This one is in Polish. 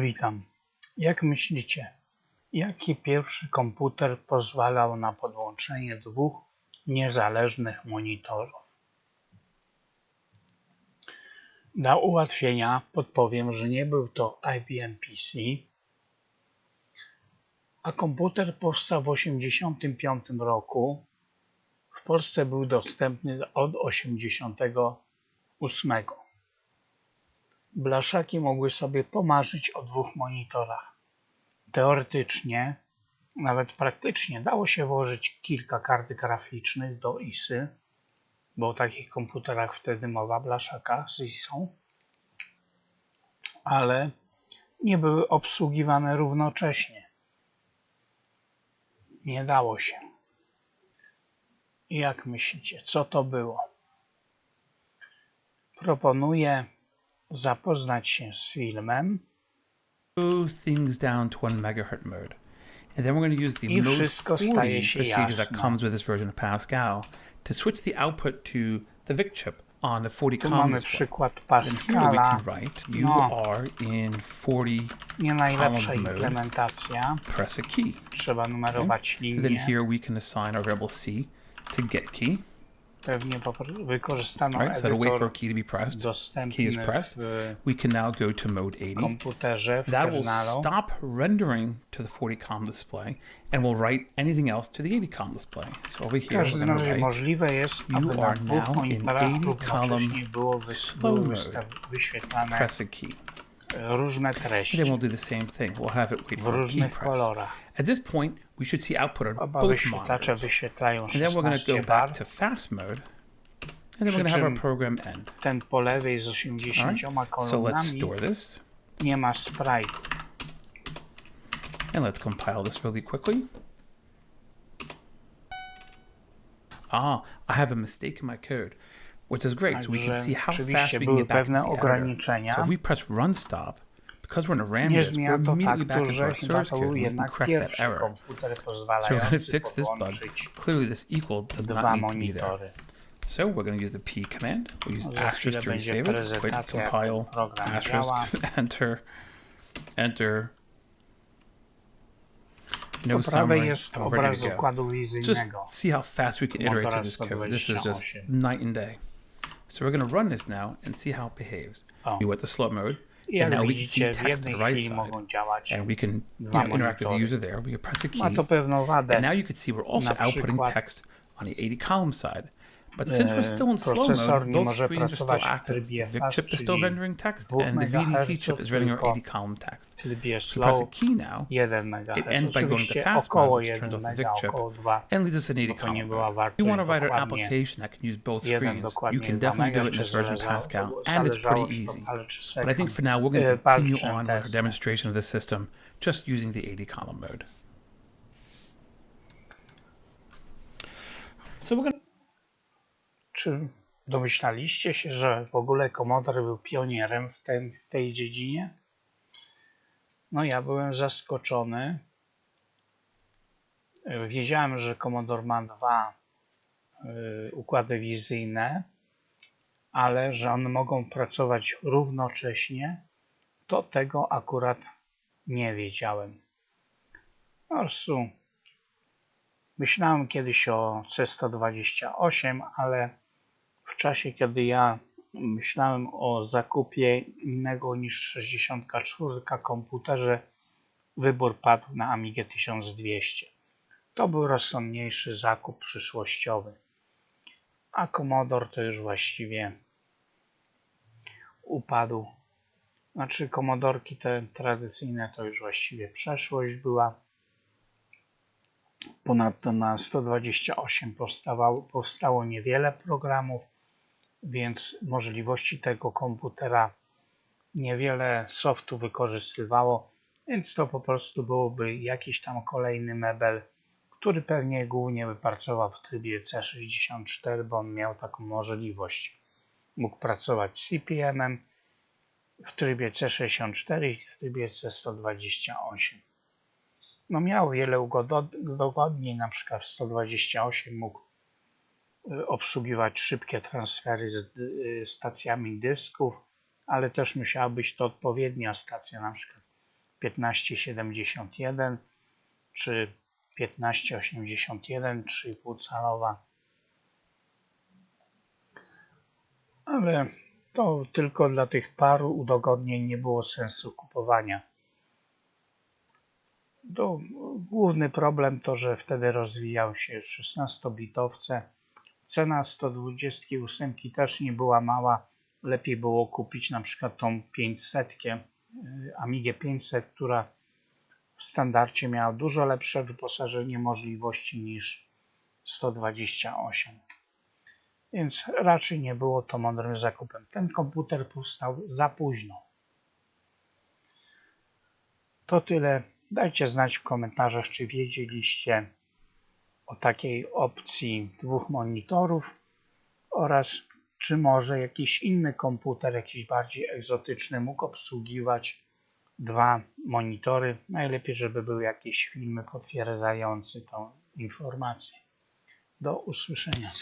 Witam. Jak myślicie, jaki pierwszy komputer pozwalał na podłączenie dwóch niezależnych monitorów? Dla ułatwienia podpowiem, że nie był to IBM PC, a komputer powstał w 1985 roku. W Polsce był dostępny od 1988. Blaszaki mogły sobie pomarzyć o dwóch monitorach. Teoretycznie, nawet praktycznie dało się włożyć kilka kart graficznych do ISY, bo o takich komputerach wtedy mowa blaszaka z ISą, ale nie były obsługiwane równocześnie. Nie dało się. Jak myślicie, co to było? Proponuję zapoznać się z filmem things down to 1 megahertz mode. And then we're going to use the I wszystko 40 staje się procedure that jasne. comes with this version of Pascal to switch the output to the VIC chip on the 40 Tu mamy przykład Pascala. No. are in 40 Nie najlepsza implementacja. press a key. Trzeba numerować And then linię. here we can assign our variable C to get key. Pewnie wykorzystano Right? So wait for a key to be pressed. Key is pressed. We can now go to mode 80. komputerze, w That will stop rendering to the 40 com display and will write anything else to the 80 com display. So over here we're going to możliwe jest, You are now in monitorach 80 równocześnie było slow mode. press a key. Różne treści we'll do the same thing. We'll have it wait for a key press. kolorach. At this point, we should see output on Oba both monitors. wyświetlają And then we're going to 16 go back to fast mode. And then we're going to have our program end. Ten po lewej z 80 right? So let's store this. nie ma sprite. And let's compile this really quickly. Ah, I have a mistake in my code, which is great. So we can see how fast we can get back to the. So if we press run stop, because we're in a RAM Nie disk, we're immediately back into our source code. and We can correct that error. So we're going to fix this bug. Clearly, this equal does not need to be there. So we're going to use the P command. We'll use asterisk to resave it. Prezentacja, compile, asterisk, enter, enter. No Po prawej summary. jest obraz to go. Just see how fast we can iterate through this code. This is just night and day. So we're going to run this now and see how it behaves. O. We went to slow mode, I and now we can see text on the right side, and we can you know, interact with the user there. We can press a key, Ma to pewną wadę. and now you can see we're also outputting text on the 80 column side. But since we're still in slow procesor mode, nie both może screens are still pracować w active. trybie The fast, chip is still rendering text, and the VDC chip is rendering our 80 column text. W trybie So a key now, 1 MHz. It ends by going to fast około mode, which turns off the VIC chip. and leaves us an 80 to nie column. If you want to write an application that can use both screens, you can definitely do it in this version of Pascal, and it's pretty easy. But I think for now, we're going to continue on with our demonstration of this system just using the 80 column mode. Czy domyślaliście się, że w ogóle Commodore był pionierem w, tym, w tej dziedzinie? No ja byłem zaskoczony. E, Wiedziałem, że Commodore ma dwa y, układy wizyjne, ale że one mogą pracować równocześnie, to tego akurat nie wiedziałem. Po prostu myślałem kiedyś o C128, ale w czasie, kiedy ja myślałem o zakupie innego niż 64 komputerze, wybór padł na Amigę 1200. To był rozsądniejszy zakup przyszłościowy. A Commodore to już właściwie upadł. Znaczy komodorki te tradycyjne to już właściwie przeszłość była. Ponadto na 128 powstawało, powstało niewiele programów, więc możliwości tego komputera niewiele softu wykorzystywało, więc to po prostu byłoby jakiś tam kolejny mebel, który pewnie głównie by pracował w trybie C64, bo on miał taką możliwość. Mógł pracować z CPM-em w trybie C64 i w trybie C128 no miał wiele udogodnień, na przykład w 128 mógł obsługiwać szybkie transfery z y, stacjami dysków, ale też musiała być to odpowiednia stacja, na przykład 1571 czy 1581 3,5 calowa. Ale to tylko dla tych paru udogodnień nie było sensu kupowania. To główny problem to, że wtedy rozwijał się 16-bitowce. Cena 128 też nie była mała. Lepiej było kupić na przykład tą 500, Amigę 500, która w standardzie miała dużo lepsze wyposażenie możliwości niż 128. Więc raczej nie było to mądrym zakupem. Ten komputer powstał za późno. To tyle. Dajcie znać w komentarzach, czy wiedzieliście o takiej opcji dwóch monitorów oraz czy może jakiś inny komputer, jakiś bardziej egzotyczny, mógł obsługiwać dwa monitory. Najlepiej, żeby był jakiś film potwierdzający tą informację. Do usłyszenia.